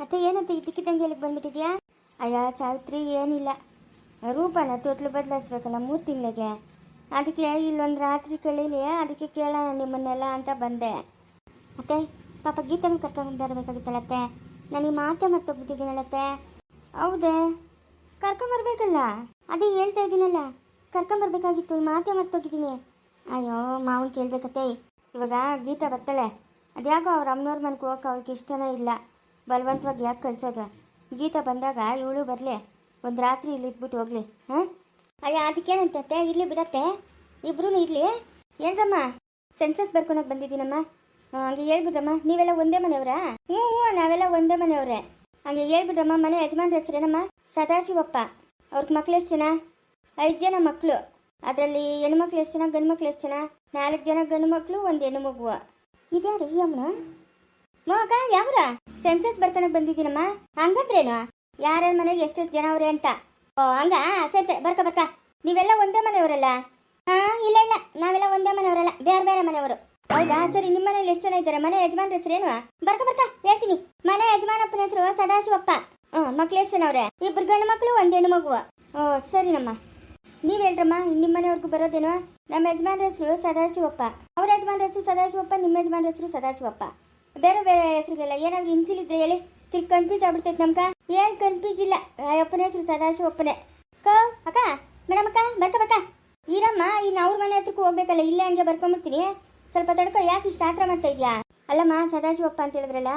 ಅತ್ತೆ ಏನಂತ ಇದ್ದಕ್ಕಿದ್ದಂಗೆ ಎಲ್ಲಿಗೆ ಬಂದ್ಬಿಟ್ಟಿದ್ಯಾ? ಅಯ್ಯ, ಸಾವಿತ್ರಿ, ಏನಿಲ್ಲ. ರೂಪನ ತೊಟ್ಲು ಬದಲಾಯಿಸ್ಬೇಕಲ್ಲ ಮೂರು ತಿಂಗಳಿಗೆ. ಅದಕ್ಕೆ ಇಲ್ಲೊಂದು ರಾತ್ರಿ ಕೇಳಿಲಿ, ಅದಕ್ಕೆ ಕೇಳೋಣ ನಿಮ್ಮನ್ನೆಲ್ಲ ಅಂತ ಬಂದೆ. ಮತ್ತೆ ಪಾಪ ಗೀತನ ಕರ್ಕೊಂಡು ಬರಬೇಕಾಗಿತ್ತಲ್ಲತ್ತೆ ನನಗೆ ಮಾತೆ ಮರ್ತೋಗ್ಬಿಟ್ಟಿದ್ದೀನಲ್ಲತ್ತೆ. ಹೌದೇ? ಕರ್ಕೊಂಬರ್ಬೇಕಲ್ಲ ಅದೇ ಹೇಳ್ತಾ ಇದ್ದೀನಲ್ಲ. ಕರ್ಕೊಂಬರ್ಬೇಕಾಗಿತ್ತು ಮಾತೆ ಮರ್ತೋಗಿದ್ದೀನಿ. ಅಯ್ಯೋ, ಮಾವನ್ ಕೇಳ್ಬೇಕತ್ತೆ. ಇವಾಗ ಗೀತಾ ಬರ್ತಾಳೆ. ಅದ್ಯಾಕೋ ಅವ್ರ ಅಮ್ಮನವ್ರ ಮನೆಗೆ ಹೋಗಕ್ಕೆ ಅವ್ಳಿಗೆ ಇಷ್ಟನೇ ಇಲ್ಲ. ಬಲವಂತವಾಗಿ ಯಾಕೆ ಕಳ್ಸೋದು? ಗೀತಾ ಬಂದಾಗ ಇವಳು ಬರಲಿ, ಒಂದು ರಾತ್ರಿ ಇಲ್ಲಿ ಇದ್ಬಿಟ್ಟು ಹೋಗ್ಲಿ ಹಾಂ ಅಯ್ಯ ಅದಕ್ಕೇನಂತತ್ತೆ ಇಲ್ಲಿ ಬಿಡತ್ತೆ. ಇಬ್ರು ಇರಲಿ. ಏನ್ರಮ್ಮ? ಸೆನ್ಸಸ್ ಬರ್ಕೊಳಕ್ ಬಂದಿದ್ದೀನಮ್ಮ. ಹಂಗೆ ಹೇಳ್ಬಿಡ್ರಮ್ಮ. ನೀವೆಲ್ಲ ಒಂದೇ ಮನೆಯವರಾ? ಹ್ಞೂ ಹ್ಞೂ, ನಾವೆಲ್ಲ ಒಂದೇ ಮನೆಯವರೇ. ಹಂಗೆ ಹೇಳ್ಬಿಡ್ರಮ್ಮ, ಮನೆ ಯಜಮಾನ್ರ ಹೆಸರೇನಮ್ಮ? ಸದಾಶಿವಪ್ಪ. ಅವ್ರಿಗೆ ಮಕ್ಳು ಎಷ್ಟು ಜನ? ಐದು ಜನ ಮಕ್ಕಳು ಅದರಲ್ಲಿ ಹೆಣ್ಮಕ್ಳು ಎಷ್ಟು ಜನ ಗಂಡು ಮಕ್ಳು ಎಷ್ಟು ಜನ? ನಾಲ್ಕು ಜನ ಗಂಡು ಮಕ್ಕಳು ಒಂದು ಹೆಣ್ಣು ಮಗುವ. ಇದ್ಯಾರೀ ಅಮ್ಮ ಅಮ್ಮನ? ಮಗ ಯಾವ್ರ? ಸೆನ್ಸಸ್ ಬರ್ಕೊಳಕ್ ಬಂದಿದ್ದೀನಮ್ಮ. ಹಂಗಂದ್ರೇನು? ಯಾರ್ಯಾರ ಮನೆಗೆ ಎಷ್ಟೆಷ್ಟು ಜನ ಅವ್ರೆ ಅಂತ? ಓ, ಹಂಗ? ಸರಿ ಸರಿ, ಬರ್ಕ ಬರ್ಕ. ನೀವೆಲ್ಲ ಒಂದೇ ಮನೆಯವರಲ್ಲ? ಹಾ, ಇಲ್ಲ ಇಲ್ಲ. ನಾವೆಲ್ಲ ಒಂದೇ ಮನೆಯವರಲ್ಲ. ಬೇರೆ ಬೇರೆ ಮನೆಯವರು. ಹೌದಾ? ಸರಿ, ನಿಮ್ಮ ಮನೇಲಿ ಎಷ್ಟು ಜನ ಇದ್ದಾರೆ? ಮನೆ ಯಜಮಾನ್ರ ಹೆಸರೇನು ಬರ್ಕ ಬರ್ಕ. ಹೇಳ್ತೀನಿ. ಮನೆ ಯಜಮಾನಪ್ಪನ ಹೆಸರು ಸದಾಶಿವಪ್ಪ. ಹ್ಞೂ ಮಕ್ಳು ಎಷ್ಟು ಜನ ಅವ್ರೆ? ಇಬ್ರು ಗಂಡು ಮಕ್ಕಳು ಒಂದೇನು ಮಗುವ ಓ, ಸರಿನಮ್ಮ. ನೀವು ಹೇಳ್ರಮ್ಮ ನಿಮ್ಮ ಮನೆಯವ್ರಿಗೂ ಬರೋದೇನೋ? ನಮ್ಮ ಯಜಮಾನ್ರ ಹೆಸರು ಸದಾಶಿವಪ್ಪ. ಅವ್ರ ಯಜಮಾನ್ರ ಹೆಸರು ಸದಾಶಿವಪ್ಪ, ನಿಮ್ಮ ಯಜಮಾನ್ರ ಹೆಸರು ಸದಾಶಿವಪ್ಪ. ಬೇರೆ ಬೇರೆ ಹೆಸರುಗಳಿಲ್ಲ. ಏನಾದ್ರು ಇನ್ಸಿಲ್ ಇದ್ರೆ ಹೇಳಿ. ತಿರ್ಗಿ ಕನ್ಫ್ಯೂಸ್ ಆಗ್ಬಿಡ್ತೈತೆ ನಮ್ಗ. ಏನ್ ಕನ್ಫ್ಯೂಸ್ ಇಲ್ಲ. ಅಪ್ಪನ ಹೆಸರು ಸದಾಶಿವಪ್ಪನೇ ಕ, ಅಕ್ಕ, ಮೇಡಮ್ ಅಕ್ಕ, ಬರ್ಕ ಬರ್ಕ. ಈರಮ್ಮ ಇನ್ನು ಅವ್ರ ಮನೆ ಹತ್ರಕ್ಕೂ ಹೋಗ್ಬೇಕಲ್ಲ. ಇಲ್ಲೇ ಹಂಗೆ ಬರ್ಕೊಂಬಿಡ್ತೀನಿ. ಸ್ವಲ್ಪ ತಡ್ಕೊ, ಯಾಕೆ ಇಷ್ಟು ಆತ್ರ ಮಾಡ್ತಾ ಇದೆಯಾ? ಅಲ್ಲಮ್ಮ ಸದಾಶಿವಪ್ಪ ಅಂತ ಹೇಳಿದ್ರಲ್ಲ,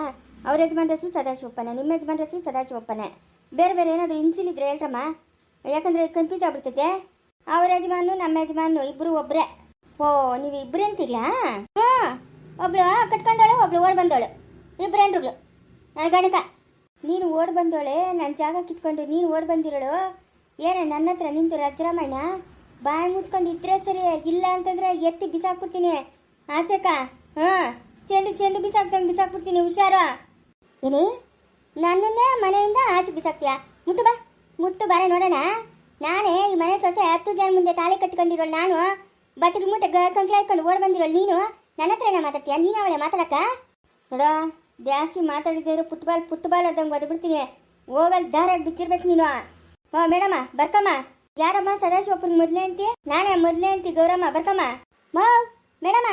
ಅವ್ರ ಯಜಮಾನ್ರ ಹೆಸರು ಸದಾಶಿವಪ್ಪನೇ ನಿಮ್ಮ ಯಜಮಾನ್ರ ಹೆಸರು ಸದಾಶಿವಪ್ಪನೇ ಬೇರೆ ಬೇರೆ ಏನಾದರೂ ಇನ್ಸಿಲ್ ಇದ್ರೆ ಹೇಳ್ರಮ್ಮ. ಯಾಕಂದ್ರೆ ಕನ್ಫ್ಯೂಸ್ ಆಗ್ಬಿಡ್ತೈತೆ. ಅವ್ರ ಯಜಮಾನು ನಮ್ಮ ಯಜಮಾನು ಇಬ್ಬರು ಒಬ್ರೆ. ಓ, ನೀವು ಇಬ್ಬರೇ ಅಂತಿಲ್ಲ ಹಾ. ಒಬ್ಳು ಕಟ್ಕೊಂಡವಳು, ಒಬ್ಳು ಓಡ್ ಬಂದವಳು. ಇಬ್ಬರು ಹೆಂಡ್ರುಗಳು ನನ್ನ ಗಣಕ ನೀನು ಓಡ್ ಬಂದವಳೆ ನನ್ನ ಜಾಗ ಕಿತ್ಕೊಂಡು ನೀನು ಓಡ್ ಬಂದಿರೋಳು. ಏನ ನನ್ನ ಹತ್ರ ನಿಂತು ರಜರಾಮಯ್ಯ ಬಾಯಿ ಮುಚ್ಕೊಂಡು ಇದ್ರೆ ಸರಿ, ಇಲ್ಲ ಅಂತಂದ್ರೆ ಎತ್ತಿ ಬಿಸಾಕ್ಬಿಡ್ತೀನಿ. ಆಚೆಕ ಹಾ. ಚೆಂಡು ಚೆಂಡು ಬಿಸಾಕ್ದಂಗೆ ಬಿಸಾಕ್ಬಿಡ್ತೀನಿ, ಹುಷಾರು. ಏನೇ ನನ್ನನ್ನೇ ಮನೆಯಿಂದ ಆಚೆ ಬಿಸಾಕ್ತೀಯಾ? ಮುಟ್ಟು ಬಾ. ಮುಟ್ಟು ಬಾರೆ ನೋಡೋಣ. ನಾನೇ ಈ ಮನೆ ಸೊಸೆ ಹತ್ತು ಜನ ಮುಂದೆ ತಾಳಿ ಕಟ್ಕೊಂಡಿರೋಳು, ನಾನು. ಬಟ್ಟೆಗೆ ಮುಟ್ಟೆ ಕಂಕ್ಲಾಯ್ಕೊಂಡು ಓಡ್ ಬಂದಿರೋಳು, ನೀನು. ನನ್ನ ಹತ್ರ ಏನ ಮಾತಾಡ್ತೀಯ? ನೀನು ಅವಳೆ ಮಾತಾಡಕ್ಕ? ನೋಡ, ಜಾಸ್ತಿ ಮಾತಾಡಿದ್ರು ಫುಟ್ಬಾಲ್ ಫುಟ್ಬಾಲ್ ಅದಂಗೆ ಒದ್ಬಿಡ್ತೀನಿ. ಹೋಗಲ್ ದಾರಾಗಿ ಬಿತ್ತಿರ್ಬೇಕು ನೀನು. ಹಾ ಮೇಡಮ್ಮ ಬರ್ಕಮ್ಮ. ಯಾರಮ್ಮ ಸದಾಶಿವಪ್ಪನ ಮೊದಲೇ ಅಂತಿ ನಾನೇ ಮೊದಲೇ ಅಂತಿ ಗೌರಮ್ಮ. ಬರ್ಕಮ್ಮ. ಮೋ ಮೇಡಮ್ಮ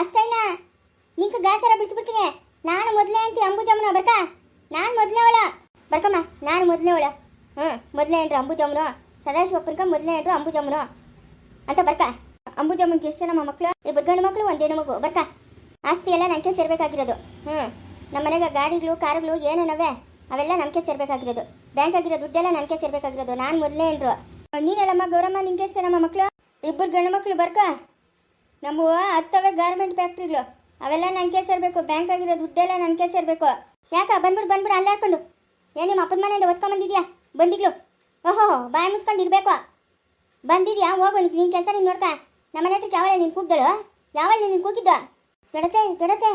ಅಷ್ಟೇನಾ ನಿಂಕ ಗಾಚಾರ ಬಿಡಿಸ್ಬಿಡ್ತೀನಿ. ನಾನು ಮೊದಲೇ ಅಂತಿ ಅಂಬುಜಮ್ಮನ? ಬರ್ಕ. ನಾನು ಮೊದಲೇ ಅವಳ. ಬರ್ಕಮ್ಮ, ನಾನು ಮೊದಲೇ ಅವಳ. ಹ್ಞೂ ಮೊದಲೇ ಏನ್ರು ಅಂಬುಜಮ್ಮನು. ಸದಾಶಿವಪ್ಪನ್ಕ ಮೊದಲೇ ಏನ್ರು ಅಂಬುಜಮ್ಮನು. ಅಂತ ಬರ್ಕ. ಅಂಬುಜಮ್ಮನ್ಗೆ ಎಷ್ಟು ನಮ್ಮ ಮಕ್ಕಳು ಇಬ್ಬರು ಗಂಡು ಮಕ್ಕಳು ಒಂದು ಹೆಣ್ಣು ಮಗು ಬರ್ತಾ. ಆಸ್ತಿ ಎಲ್ಲ ನಮಗೆ ಸೇರಬೇಕಾಗಿರೋದು. ಹ್ಞೂ ನಮ್ಮ ಮನೆಗೆ ಗಾಡಿಗಳು, ಕಾರುಗಳು ಏನೇನವೆ ಅವೆಲ್ಲ ನಮಗೆ ಸೇರ್ಬೇಕಾಗಿರೋದು. ಬ್ಯಾಂಕ್ ಆಗಿರೋ ದುಡ್ಡೆಲ್ಲ ನನಗೆ ಸೇರ್ಬೇಕಾಗಿರೋದು, ನಾನು ಮೊದಲೇ ಹೇಳಿದ್ರು ನೀನು ಹೇಳಮ್ಮ, ಗೌರಮ್ಮ, ನಿಂಗೆ ಎಷ್ಟು ನಮ್ಮ ಮಕ್ಕಳು ಇಬ್ಬರು ಗಂಡು ಮಕ್ಕಳು ಬರ್ಕ. ನಮ್ಮ ಹತ್ತವೆ ಗಾರ್ಮೆಂಟ್ ಫ್ಯಾಕ್ಟ್ರಿಗಳು. ಅವೆಲ್ಲ ನನಗೆ ಸೇರಬೇಕು, ಬ್ಯಾಂಕ್ ಆಗಿರೋ ದುಡ್ಡೆಲ್ಲ ನನಗೆ ಸೇರಬೇಕು. ಯಾಕ, ಬಂದ್ಬಿಡು ಬಂದ್ಬಿಡು, ಅಲ್ಲೇ ಹಾಕೊಂಡು ಏನು ನಿಮ್ಮ ಅಪ್ಪನ ಮನೆಯಿಂದ ಒತ್ಕೊಂಬಂದಿದ್ಯಾ ಬಂದಿದ್ಲು ಓಹೋ ಬಾಯಿ ಮುಚ್ಕೊಂಡು ಇರಬೇಕು. ಬಂದಿದ್ಯಾ? ಹೋಗು ನಿನ್ನ ಕೆಲಸ ನೀನು ನೋಡ್ತಾ ನಮ್ಮ ಮನೆ ಹತ್ರಕ್ಕೆ ಯಾವಳೆ ನೀನು ಕೂಗ್ದಳು? ಯಾವಳ ನೀನು ಕೂಗಿದ್ದ? ಗಡತೆ ಗಡತೆ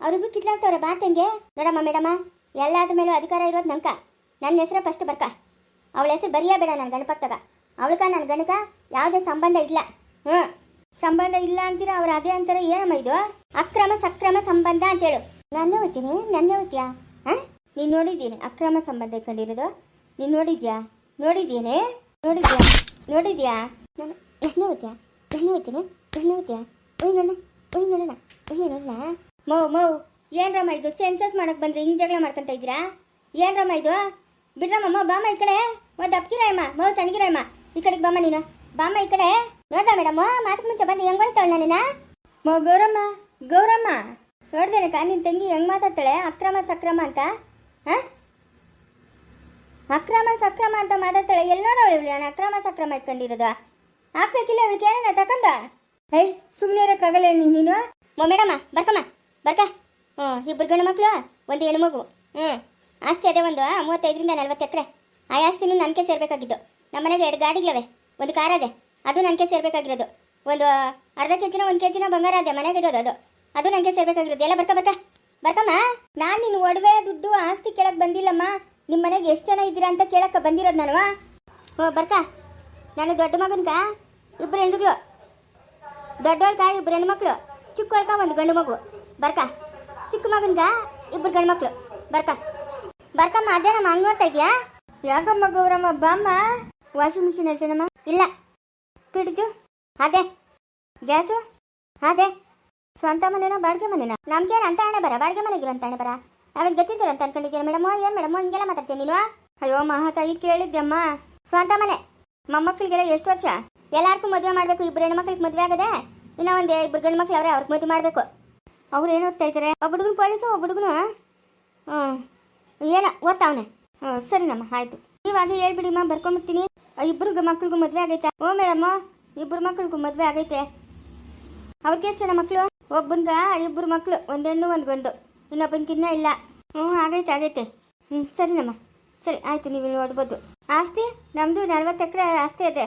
ಅವ್ರಿಗೂ ಕಿತ್ಲಾಡ್ತವ್ರೆ ಬಾ ತಂಗೆ. ನೋಡಮ್ಮ ಮೇಡಮ್ಮ ಎಲ್ಲಾದ್ರ ಮೇಲೂ ಅಧಿಕಾರ ಇರೋದು ನಂಕ ನನ್ನ ಹೆಸರು ಫಸ್ಟ್ ಬರ್ಕ. ಅವಳ ಹೆಸರು ಬರಿಯೇ ಬೇಡ ನನ್ನ ಗಣಪಕ್ತಾಗ ಅವಳಕ ನನ್ನ ಗಣಕ ಯಾವುದೇ ಸಂಬಂಧ ಇಲ್ಲ. ಹ್ಞೂ ಸಂಬಂಧ ಇಲ್ಲ ಅಂತೀರ ಅವ್ರು ಅದೇ ಅಂತಾರೆ ಏನಮ್ಮ ಇದು? ಅಕ್ರಮ ಸಕ್ರಮ ಸಂಬಂಧ ಅಂತೇಳು. ನನ್ನ ಓದ್ತೀನಿ ನನ್ನ ಓದ್ತೀಯಾ ಹಾಂ? ನೀನು ನೋಡಿದ್ದೀನಿ ಅಕ್ರಮ ಸಂಬಂಧ ಇಟ್ಕೊಂಡಿರೋದು. ನೀನು ನೋಡಿದ್ಯಾ? ನೋಡಿದ್ದೀನಿ. ನೋಡಿದ್ಯಾ? ನೋಡಿದ್ಯಾ? ನನ್ನ ಎಷ್ಟು ಓದ್ಯಾ ಎಣ್ಣೆ ಓದ್ತೀನಿ ಎಣ್ಣೆ ಓದ್ಯಾ ಒಯ್ ನೋಡೋಣ ಒಯ್ ನೋಡೋಣ ಮೌ ಮೌ ಏನ್ರಮ್ಮ ಇದು? ಸೆನ್ಸಸ್ ಮಾಡಕ್ ಬಂದ್ರೆ ಹಿಂಗ್ ಜಗಳ ಮಾಡ್ಕೊಂತ ಇದ್ದೀರಾ? ಏನ್ರಮ್ಮ ಇದು? ಬಿಡ್ರಮ್ಮ ಬಾಮ ಈ ಕಡೆ. ಒಂದು ಅಪ್ಕಿರಮ್ಮ ಮೌ ಸಣ್ಣಗಿರಮ್ಮ ಈ ಕಡೆಗೆ ಬಾಮ ನೀನು. ಬಾಮ ಈ ಕಡೆ. ನೋಡ್ದ ಮೇಡಮ್ ಮಾತಕ್ಕೆ ಮುಂಚೆ ಬಂದು ಹೆಂಗ್ ಮಾಡ್ತಾಳೆ ನಾನಿನ? ಮೋ, ಗೌರಮ್ಮ ಗೌರಮ್ಮ. ನೋಡ್ದೇನಕ್ಕ ನಿನ್ ತಂಗಿ ಹೆಂಗ್ ಮಾತಾಡ್ತಾಳೆ? ಅಕ್ರಮ ಸಕ್ರಮ ಅಂತ? ಹಾ? ಅಕ್ರಮ ಸಕ್ರಮ ಅಂತ ಮಾತಾಡ್ತಾಳೆ. ಎಲ್ಲಿ ನೋಡವಳು ನಾನು ಅಕ್ರಮ ಸಕ್ರಮ ಇಟ್ಕೊಂಡಿರೋದು. ಹಾಕ್ಬೇಕಿಲ್ಲ ಅವಳಿಗೆ ಏನೇನ ತಕೊಂಡ ಐ ಸುಮ್ಮನೆ ಇರೋಕ್ಕಾಗಲ್ಲ ನೀನು? ಓ ಮೇಡಮ್ಮ, ಬರ್ಕಮ್ಮ, ಬರ್ಕ. ಹ್ಞೂ ಇಬ್ಬರು ಗಂಡು ಮಕ್ಕಳು ಒಂದು ಹೆಣ್ಣು ಮಗು. ಹ್ಞೂ, ಆಸ್ತಿ ಅದೇ ಒಂದು ಮೂವತ್ತೈದರಿಂದ ನಲ್ವತ್ತು ಎಕರೆ. ಆ ಆಸ್ತಿನೂ ನನಗೆ ಸೇರಬೇಕಾಗಿದ್ದು. ನಮ್ಮ ಮನೆಗೆ ಎರಡು ಗಾಡಿಗಳವೆ, ಒಂದು ಕಾರ್ ಅದೇ. ಅದು ನನಗೆ ಸೇರಬೇಕಾಗಿರೋದು. ಒಂದು ಅರ್ಧ ಕೆ ಜಿನ ಒಂದು ಕೆ ಜಿನ ಬಂಗಾರ ಅದೇ, ಮನೆಗೆ ಇರೋದು ಅದು. ಅದು ನನಗೆ ಸೇರಬೇಕಾಗಿರೋದು. ಎಲ್ಲ ಬರ್ಕ ಬರ್ಕ. ಬರ್ಕಮ್ಮ, ನಾನು ನಿನ್ನ ಒಡವೆ, ದುಡ್ಡು, ಆಸ್ತಿ ಕೇಳಕ್ಕೆ ಬಂದಿಲ್ಲಮ್ಮ. ನಿಮ್ಮ ಮನೆಗೆ ಎಷ್ಟು ಜನ ಇದ್ದೀರಾ ಅಂತ ಕೇಳಕ್ಕೆ ಬಂದಿರೋದು ನಾನು ಓ ಬರ್ಕ. ನಾನು ದೊಡ್ಡ ಮಗನ್ಗ ಇಬ್ಬರು ಹೆಣ್ಣುಗಳು ದೊಡ್ಡವಳ್ಕ ಇಬ್ಬರು ಹೆಣ್ಮಕ್ಳು. ಚಿಕ್ಕವಳ್ಕ ಒಂದು ಗಂಡು ಮಗು. ಬರ್ಕ. ಚಿಕ್ಕ ಮಗನ್ಗ ಇಬ್ಬರು ಗಂಡು ಮಕ್ಕಳು ಬರ್ಕ. ಬರ್ಕಮ್ಮ ಅದೇ ನಮ್ಮ ಹಂಗ್ ನೋಡ್ತಾ ಇದೆಯಾ? ಯಾಕಮ್ಮ ಗೌರಮ್ಮ, ಬಾಮ್ಮ. ವಾಷಿಂಗ್ ಮಿಷಿನ್ ಐತೇನಮ್ಮ? ಇಲ್ಲ. ಪಿಡ್ಜು. ಅದೇ. ಗ್ಯಾಸು. ಅದೇ. ಸ್ವಂತ ಮನೆನಾ, ಬಾಡಿಗೆ ಮನೆನಾ? ನಮ್ಗೇನು ಅಂತ ಹಣೆ ಬರ. ಬಾಡಿಗೆ ಮನೆಗಿರೋ ಅಂತ ಹಣೆ ಬರ. ನಾವೇನು ಗೊತ್ತಿದ್ದೀರ ಅಂತ ಅನ್ಕೊಂಡಿದ್ದೀರ ಮೇಡಮ್? ಏನು ಮೇಡಮ್? ಹಿಂಗೆಲ್ಲ ಮಾತಾಡ್ತೀನಿ ನೀನು? ಅಯ್ಯೋ ಮಹಾತಾಯಿ ಕೇಳಿದ್ದೆಮ್ಮ ಸ್ವಂತ ಮನೆ. ಮೊಮ್ಮಕ್ಕಳಿಗೆಲ್ಲ ಎಷ್ಟು ವರ್ಷ? ಎಲ್ಲಾರ್ಗೂ ಮದುವೆ ಮಾಡಬೇಕು, ಇಬ್ರು ಹೆಣ್ಮಕ್ಳಿಗೆ ಮದುವೆ ಆಗದೆ? ಇನ್ನ ಒಂದು ಇಬ್ಬರು ಗಂಡು ಮಕ್ಳು ಅವ್ರೆ, ಅವ್ರಿಗೆ ಮದುವೆ ಮಾಡಬೇಕು. ಅವ್ರು ಏನು ಓದ್ತಾ ಇದ್ದಾರೆ ಒಬ್ಬ ಹುಡುಗನ ಪೊಲೀಸು, ಒಬ್ಬ ಹುಡುಗನು? ಏನೋ ಓದ್ತಾವನೆ ಹ್ಞೂ ಸರಿನಮ್ಮ ಆಯಿತು. ಇವಾಗ ಹೇಳ್ಬಿಡಿಮ್ಮ ಬರ್ಕೊಂಬಿಡ್ತೀನಿ ಇಬ್ಬರು ಮಕ್ಳಿಗೂ ಮದುವೆ ಆಗೈತೆ. ಓ, ಮೇಡಮ್ಮ ಇಬ್ಬರು ಮಕ್ಳಿಗೂ ಮದುವೆ ಆಗೈತೆ. ಅವ್ರಿಗೆ ಎಷ್ಟು ಜನ ಮಕ್ಕಳು ಒಬ್ಬನ್ಗ ಇಬ್ಬರು ಮಕ್ಕಳು ಒಂದು ಹೆಣ್ಣು, ಒಂದು ಗಂಡು. ಇನ್ನೊಬ್ಬನ್ಗೆ ಕಿನ್ನ ಇಲ್ಲ. ಹ್ಞೂ ಆಗೈತೆ ಆಗೈತೆ. ಹ್ಞೂ ಸರಿನಮ್ಮ ಸರಿ, ಆಯಿತು, ನೀವು ನೋಡ್ಬೋದು. ಆಸ್ತಿ? ನಮ್ಮದು ನಲ್ವತ್ತು ಎಕರೆ ಆಸ್ತಿ ಇದೆ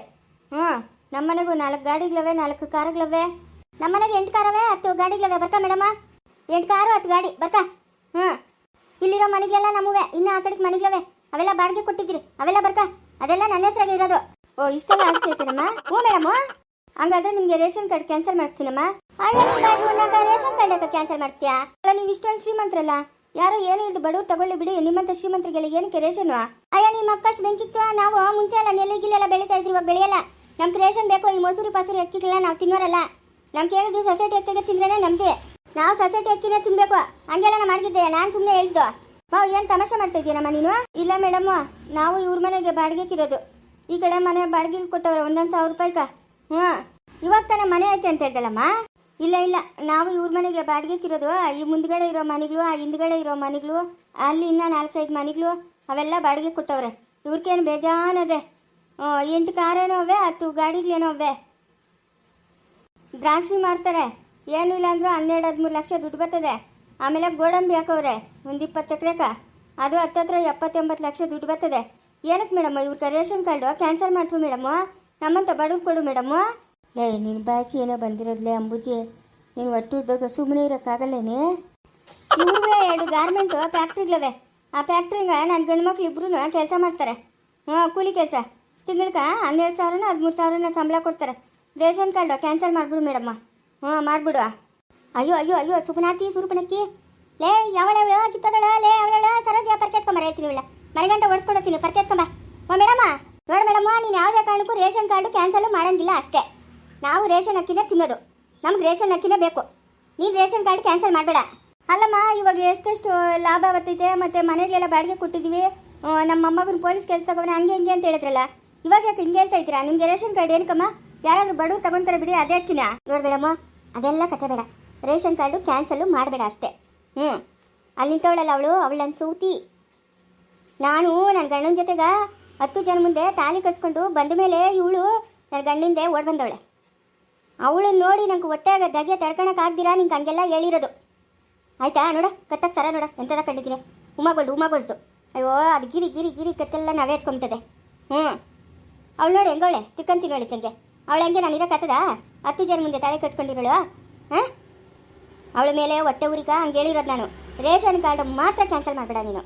ಹ್ಞೂ, ನಮ್ಮನೆಗೂ ನಾಲ್ಕು ಗಾಡಿಗಳವೆ, ನಾಲ್ಕು ಕಾರುಗಳವೆ. ನಮ್ಮನೆಗೆ ಎಂಟು ಕಾರವೆ, ಹತ್ತು ಗಾಡಿಗಳವೆ. ಬರ್ತಾ ಮೇಡಮ್ಮ ಎಂಟು ಕಾರು, ಹತ್ತು ಗಾಡಿ. ಬರ್ತಾ? ಹ್ಞೂ. ಇಲ್ಲಿರೋ ಮನೆಗಳೆಲ್ಲ ನಮ್ಮವೆ. ಇನ್ನು ಆ ಕಡೆಗೆ ಮನೆಗಳವೆ. ಅವೆಲ್ಲ ಬಾಡಿಗೆ ಕೊಟ್ಟಿದ್ದೀರಿ. ಅವೆಲ್ಲ ಬರ್ತಾ? ಅದೆಲ್ಲ ನನ್ನ ಹೆಸರಾಗೆ ಇರೋದು. ಓ, ಇಷ್ಟೆಲ್ಲ ಆಸ್ತಿ ಐತೆನಮ್ಮ? ಹ್ಞೂ, ಮೇಡಮ್. ಹಂಗಾದ್ರೆ ನಿಮಗೆ ರೇಷನ್ ಕಾರ್ಡ್ ಕ್ಯಾನ್ಸಲ್ ಮಾಡ್ತೀನಮ್ಮ ರೇಷನ್ ಕಾರ್ಡ್ ಯಾಕೆ ಕ್ಯಾನ್ಸಲ್ ಮಾಡ್ತೀಯಾ? ನೀವು ಇಷ್ಟೊಂದು ಶ್ರೀಮಂತರಲ್ಲ. ಯಾರೋ ಏನು ಇಲ್ದು ಬಡವ್ರು ತಗೊಳ್ಳಿ ಬಿಡಿ, ನಿಮ್ಮಂತ ಶ್ರೀಮಂತರಿಗೆಲ್ಲ ಏನು ಕ್ರಿಯೇಷನ್ ಅಯ್ಯ, ನಿಮ್ಮ ಅಕ್ಕಷ್ಟು ಬೆಂಕಿತ್ತು ನಾವು ಮುಂಚೆ ಎಲ್ಲ ನೆಲೆ ಬೆಳೀತಾ ಇದ್ರಿ, ಇವಾಗ ಬೆಳೆಯಲ್ಲ. ನಮ್ಗೆ ರೇಷನ್ ಬೇಕು, ಈ ಮೊಸರು ಪಾಸೂರು ಅಕ್ಕಿಗೆಲ್ಲ ನಾವು ತಿನ್ನೋರಲ್ಲ. ನಮ್ಗೆ ಹೇಳಿದ್ರು ಸೊಸೈಟಿ ಅಕ್ಕಿಗೆ ತಿಂದ್ರೇನೆ ನಮ್ದೇ. ನಾವು ಸೊಸೈಟಿ ಅಕ್ಕಿನೇ ತಿನ್ಬೇಕು. ಹಂಗೆಲ್ಲ ನಾ ಮಾಡಿದ್ದೆ ನಾನು ಸುಮ್ಮನೆ ಹೇಳ್ದು. ಬಾವು ಏನು ತಮಾಷೆ ಮಾಡ್ತಾ ಇದ್ದೀನಮ್ಮ ನೀನು? ಇಲ್ಲ ಮೇಡಮ್, ನಾವು ಇವ್ರ ಮನೆಗೆ ಬಾಡಿಗೆ ಇರೋದು ಈ ಕಡೆ ಮನೆ ಬಾಡಿಗೆ ಕೊಟ್ಟವ್ರೆ, ಒಂದೊಂದು ಸಾವಿರ ರೂಪಾಯಿಕ. ಹ್ಞೂ ಇವಾಗ ತಾನೇ ಮನೆ ಐತೆ ಅಂತ ಹೇಳ್ದಲ್ಲಮ್ಮ? ಇಲ್ಲ ಇಲ್ಲ. ನಾವು ಇವ್ರ ಮನೆಗೆ ಬಾಡಿಗೆಕ್ಕಿರೋದು ಈ ಮುಂದ್ಗಡೆ ಇರೋ ಮನೆಗಳು, ಆ ಹಿಂದ್ಗಡೆ ಇರೋ ಮನೆಗಳು, ಅಲ್ಲಿ ಇನ್ನೂ ನಾಲ್ಕೈದು ಮನೆಗಳು, ಅವೆಲ್ಲ ಬಾಡಿಗೆ ಕೊಟ್ಟವ್ರೆ. ಇವ್ರಿಗೇನು ಬೇಜಾನದೆ. ಎಂಟು ಕಾರೇನೋ ಅವೆ, ಹತ್ತು ಗಾಡಿಗಳೇನೋ ಅವೆ. ದ್ರಾಕ್ಷಿ ಮಾರ್ತಾರೆ. ಏನು ಇಲ್ಲ ಅಂದ್ರೂ ಹನ್ನೆರಡು, ಹದಿಮೂರು ಲಕ್ಷ ದುಡ್ಡು ಬರ್ತದೆ. ಆಮೇಲೆ ಗೋಡಂಬಿ ಹಾಕವ್ರೆ, ಒಂದು ಇಪ್ಪತ್ತು ಎಕರೆಕ. ಅದು ಹತ್ತತ್ರ ಎಪ್ಪತ್ತೆಂಬತ್ತು ಲಕ್ಷ ದುಡ್ಡು ಬರ್ತದೆ. ಏನಕ್ಕೆ ಮೇಡಮ್ ಇವ್ರಿಗೆ ರೇಷನ್ ಕಾರ್ಡು ಕ್ಯಾನ್ಸಲ್ ಮಾಡ್ತು ಮೇಡಮ್ಮು ನಮ್ಮಂತ ಬಡವ್ರು ಕೊಡು ಮೇಡಮ್ಮು ಲೇ ನಿನ್ನ ಬಾಕಿ ಏನೋ ಬಂದಿರೋದ್ಲೆ ಅಂಬುಜಿ. ನೀನು ಒಟ್ಟುದಾಗ ಸುಮ್ಮನೆ ಇರೋಕ್ಕಾಗಲ್ಲೇನೆ? ಇವ್ರವೇ ಎರಡು ಗಾರ್ಮೆಂಟು ಫ್ಯಾಕ್ಟ್ರಿಗಳವೆ ಆ ಫ್ಯಾಕ್ಟ್ರಿಗ ನನ್ನ ಗಂಡ್ಮಕ್ಳು ಇಬ್ರು ಕೆಲಸ ಮಾಡ್ತಾರೆ. ಹ್ಞೂ ಕೂಲಿ ಕೆಲಸ. ತಿಂಗಳಿಗೆ ಹನ್ನೆರಡು ಸಾವಿರನ ಹದಿಮೂರು ಸಾವಿರನ ಸಂಬಳ ಕೊಡ್ತಾರೆ. ರೇಷನ್ ಕಾರ್ಡು ಕ್ಯಾನ್ಸಲ್ ಮಾಡ್ಬಿಡು ಮೇಡಮ್ಮ. ಹ್ಞೂ ಮಾಡ್ಬಿಡು. ಅಯ್ಯೋ ಅಯ್ಯೋ ಅಯ್ಯೋ, ಸುಪನಾತಿ, ಸುರುಪನಕ್ಕಿ. ಲೇ ಯಾವಳ ಅವಳು ಕಿತ್ತದಳ, ಲೇ ಅವಳ ಸರೋಜ ಪರ್ಕೆತ್ಕೊಂಬ ಹೇಳ್ತೀನಿ ಇವಳ ಮನೆಗಂಟ ಓಡಿಸ್ಕೊಡತ್ತೀನಿ ಪರ್ಕೆತ್ಕೊಂಬ ಓ, ಮೇಡಮ್ಮ, ನೋಡಿ ಮೇಡಮ್ಮ, ನೀನು ಯಾವುದೇ ಕಾರಣಕ್ಕೂ ರೇಷನ್ ಕಾರ್ಡು ಕ್ಯಾನ್ಸಲ್ ಮಾಡಂಗಿಲ್ಲ ಅಷ್ಟೇ. ನಾವು ರೇಷನ್ ಅಕ್ಕಿನೇ ತಿನ್ನೋದು. ನಮ್ಗೆ ರೇಷನ್ ಅಕ್ಕಿನೇ ಬೇಕು. ನೀನು ರೇಷನ್ ಕಾರ್ಡ್ ಕ್ಯಾನ್ಸಲ್ ಮಾಡಬೇಡ. ಅಲ್ಲಮ್ಮ, ಇವಾಗ ಎಷ್ಟೆಷ್ಟು ಲಾಭ ಬರ್ತೈತೆ ಮತ್ತೆ ಮನೆಯಲ್ಲೆಲ್ಲ ಬಾಡಿಗೆ ಕೊಟ್ಟಿದ್ದೀವಿ ನಮ್ಮ ಮೊಮ್ಮಗನ ಪೊಲೀಸ್ ಕೆಲಸ ತಗೋಣ ಹಂಗೆ ಹಿಂಗೆ ಅಂತ ಹೇಳಿದ್ರಲ್ಲ. ಇವಾಗ ಯಾಕೆ ಹಿಂಗೆ ಹೇಳ್ತಾ ಇದ್ದೀರಾ? ನಿಮಗೆ ರೇಷನ್ ಕಾರ್ಡ್ ಏನಕ್ಕಮ್ಮ? ಯಾರಾದರೂ ಬಡವ್ರು ತಗೊಂತಾರೆ ಬಿಡಿ, ಅದೇ ಹಾಕ್ತೀನ ನೋಡ್ಬೇಡಮ್ಮ, ಅದೆಲ್ಲ ಕತೆ ಬೇಡ. ರೇಷನ್ ಕಾರ್ಡು ಕ್ಯಾನ್ಸಲ್ಲು ಮಾಡಬೇಡ ಅಷ್ಟೇ. ಹ್ಞೂ ಅಲ್ಲಿ ನಿಂತವಳಲ್ಲ ಅವಳು ಅವಳು ನನ್ನ ಸೂತಿ. ನಾನು ನನ್ನ ಗಂಡನ ಜೊತೆಗ ಹತ್ತು ಜನ ಮುಂದೆ ತಾಲಿ ಕಟ್ಸ್ಕೊಂಡು ಬಂದ ಮೇಲೆ ಇವಳು ನನ್ನ ಗಂಡಿಂದೆ ಓಡ್ ಬಂದವಳೆ. ಅವಳನ್ನ ನೋಡಿ ನಂಗೆ ಹೊಟ್ಟೆಗ ದಗೆ ತಡ್ಕೊಳಕ್ಕಾಗ್ದಿರಾ ನಿಂಗೆ ಹಂಗೆಲ್ಲ ಹೇಳಿರೋದು. ಆಯ್ತಾ? ನೋಡ ಕತ್ತಕ್ಕೆ ಸರ ನೋಡ. ಎಂಥದ ಕಂಡಿದ್ದೀನಿ? ಉಮಾಗೊಳ್ದು ಉಮಾಗೊಳ್ತು ಅಯ್ಯೋ, ಅದು ಗಿರಿ ಗಿರಿ ಗಿರಿ ಕತ್ತೆಲ್ಲ ನಾವೇ ಎತ್ಕೊಂಬಿಟ್ಟದೆ. ಹ್ಞೂ. ಅವಳು ನೋಡಿ ಹೆಂಗೋಳೆ ತಿಕ್ಕಂತೀನಿ ಹೇಳಿ ತಂಗೆ ಅವಳು ಹಂಗೆ? ನಾನು ಇರೋಕ್ಕತ್ತದ ಹತ್ತು ಜನ ಮುಂದೆ ತಾಳೆ ಕಟ್ಕೊಂಡಿರೋಳು ಹಾಂ? ಅವಳ ಮೇಲೆ ಹೊಟ್ಟೆ ಉರಿಕ ಹಂಗೆ ಹೇಳಿರೋದು ನಾನು. ರೇಷನ್ ಕಾರ್ಡ್ ಮಾತ್ರ ಕ್ಯಾನ್ಸಲ್ ಮಾಡಬೇಡ ನೀನು.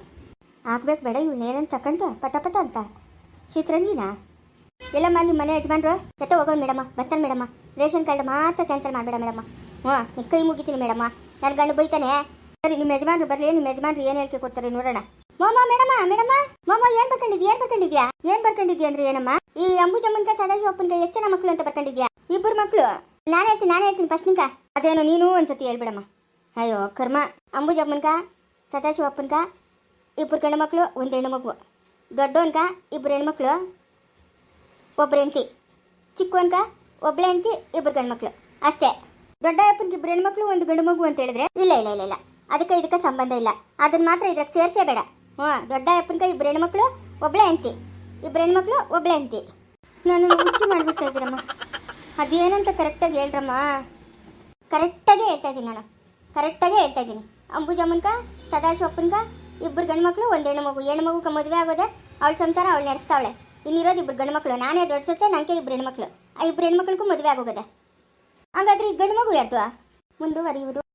ಆಗ್ಬೇಕು ಬೇಡ, ಇವಳು ಏನೇನು ತಕೊಂಡು ಪಟ ಪಟ ಅಂತ. ಶೀತರಂಗಿನ? ಎಲ್ಲಮ್ಮ ನಿಮ್ಮ ಮನೆ ಯಜಮಾನ್ರು? ಎತ್ತ ಹೋಗೋಣ ಮೇಡಮ್ಮ ಬರ್ತಾನೆ ಮೇಡಮ್ಮ. ರೇಷನ್ ಕಾರ್ಡ್ ಮಾತ್ರ ಕ್ಯಾನ್ಸಲ್ ಮಾಡಬೇಡ ಮೇಡಮ್ಮ ಹ್ಞೂ ನೀ ಕೈ ಮುಗಿತೀನಿ ಮೇಡಮ್ಮ ನನ್ನ ಗಂಡು ಬೈತಾನೆ ಸರಿ ನಿಮ್ಮ ಯಜಮಾನ್ರು ಬರಲಿ ನಿಮ್ಮ ಯಜಮಾನ್ರು ಏನು ಹೇಳಿಕೆ ಕೊಡ್ತಾರೆ ನೋಡೋಣ ಮೋಮ ಮೇಡಮ್ಮ ಮೇಡಮ್ಮ ಮೋಮ ಏನ್ ಬರ್ಕೊಂಡಿದ್ಯಾ ಏನ್ ಬರ್ಕೊಂಡಿದ್ಯಾ ಏನ್ ಬರ್ಕೊಂಡಿದ್ಯಾ ಅಂದ್ರೆ ಏನಮ್ಮ ಈ ಅಂಬುಜಮ್ಮನ್ಕ ಸದಾಶಿವಪ್ಪನ್ಕ ಎಷ್ಟು ಜನ ಮಕ್ಕಳು ಅಂತ ಬರ್ಕೊಂಡಿದ್ಯಾ ಇಬ್ಬರು ಮಕ್ಕಳು ನಾನು ಹೇಳ್ತೀನಿ ನಾನು ಹೇಳ್ತೀನಿ ಫಸ್ಟ್ ನಿಂಕ ಅದೇನೋ ನೀನು ಒಂದ್ಸತಿ ಹೇಳ್ಬಿಡಮ್ಮ ಅಯ್ಯೋ ಕರ್ಮ ಅಂಬುಜಮ್ಮನ್ಕ ಸದಾಶಿವಪ್ಪನ್ಕ ಇಬ್ಬರು ಗಂಡು ಮಕ್ಕಳು ಒಂದು ಹೆಣ್ಣು ಮಗು ದೊಡ್ಡವನ್ಕ ಇಬ್ಬರು ಹೆಣ್ಮಕ್ಳು ಒಬ್ರು ಹೆಂಡತಿ ಚಿಕ್ಕವನ್ಕ ಒಬ್ಳೆ ಹೆಂಡತಿ ಇಬ್ಬರು ಗಂಡು ಮಕ್ಕಳು ಅಷ್ಟೇ. ದೊಡ್ಡ ಇಬ್ಬರು ಹೆಣ್ಮಕ್ಳು, ಒಂದು ಗಂಡು ಮಗು ಅಂತ ಹೇಳಿದ್ರೆ, ಇಲ್ಲ ಇಲ್ಲ ಇಲ್ಲ ಇಲ್ಲ. ಅದಕ್ಕೆ ಇದಕ್ಕೆ ಸಂಬಂಧ ಇಲ್ಲ. ಅದನ್ನ ಮಾತ್ರ ಇದಕ್ಕೆ ಸೇರಿಸೇ ಬೇಡ. ಹ್ಞೂ ದೊಡ್ಡ ಅಪ್ಪನಿಗೆ ಇಬ್ಬರು ಹೆಣ್ಮಕ್ಳು, ಒಬ್ಳೆ ಹೆಂಡತಿ ಇಬ್ಬರು ಹೆಣ್ಮಕ್ಳು, ಒಬ್ಳೆ ಹೆಂಡತಿ ನಾನು ಹುಚ್ಚಿ ಮಾಡ್ಬಿಡ್ತಾ ಇದ್ದೀರಮ್ಮ. ಅದೇನಂತ ಕರೆಕ್ಟಾಗಿ ಹೇಳ್ರಮ್ಮ. ಕರೆಕ್ಟಾಗಿ ಹೇಳ್ತಾ ಇದ್ದೀನಿ ನಾನು. ಕರೆಕ್ಟಾಗಿ ಹೇಳ್ತಾ ಇದ್ದೀನಿ. ಅಂಬುಜಮ್ಮನ್ಕ ಸದಾಶಿವಪ್ಪನ್ಕ ಇಬ್ಬರು ಗಂಡು ಮಕ್ಕಳು ಒಂದು ಹೆಣ್ಣು ಮಗು. ಹೆಣ್ಣು ಮಗು ಮದುವೆ ಆಗೋದೆ, ಅವಳ ಸಂಸಾರ ಅವಳು ನಡೆಸ್ತಾವಳೆ. ಇನ್ನಿರೋದು ಇಬ್ಬರು ಗಂಡು ಮಕ್ಕಳು ನಾನೇ ದೊಡ್ಡ ಸೊಸೆ ನನಗೆ ಇಬ್ಬರು ಹೆಣ್ಮಕ್ಳು. ಇಬ್ಬರು ಹೆಣ್ಮಕ್ಳಿಗೂ ಮದುವೆ ಆಗೋಗದೆ. ಹಾಗಾದ್ರೆ ಈ ಗಂಡು ಮಗು ಯಾರ್ದು? ಮುಂದುವರಿಯುವುದು.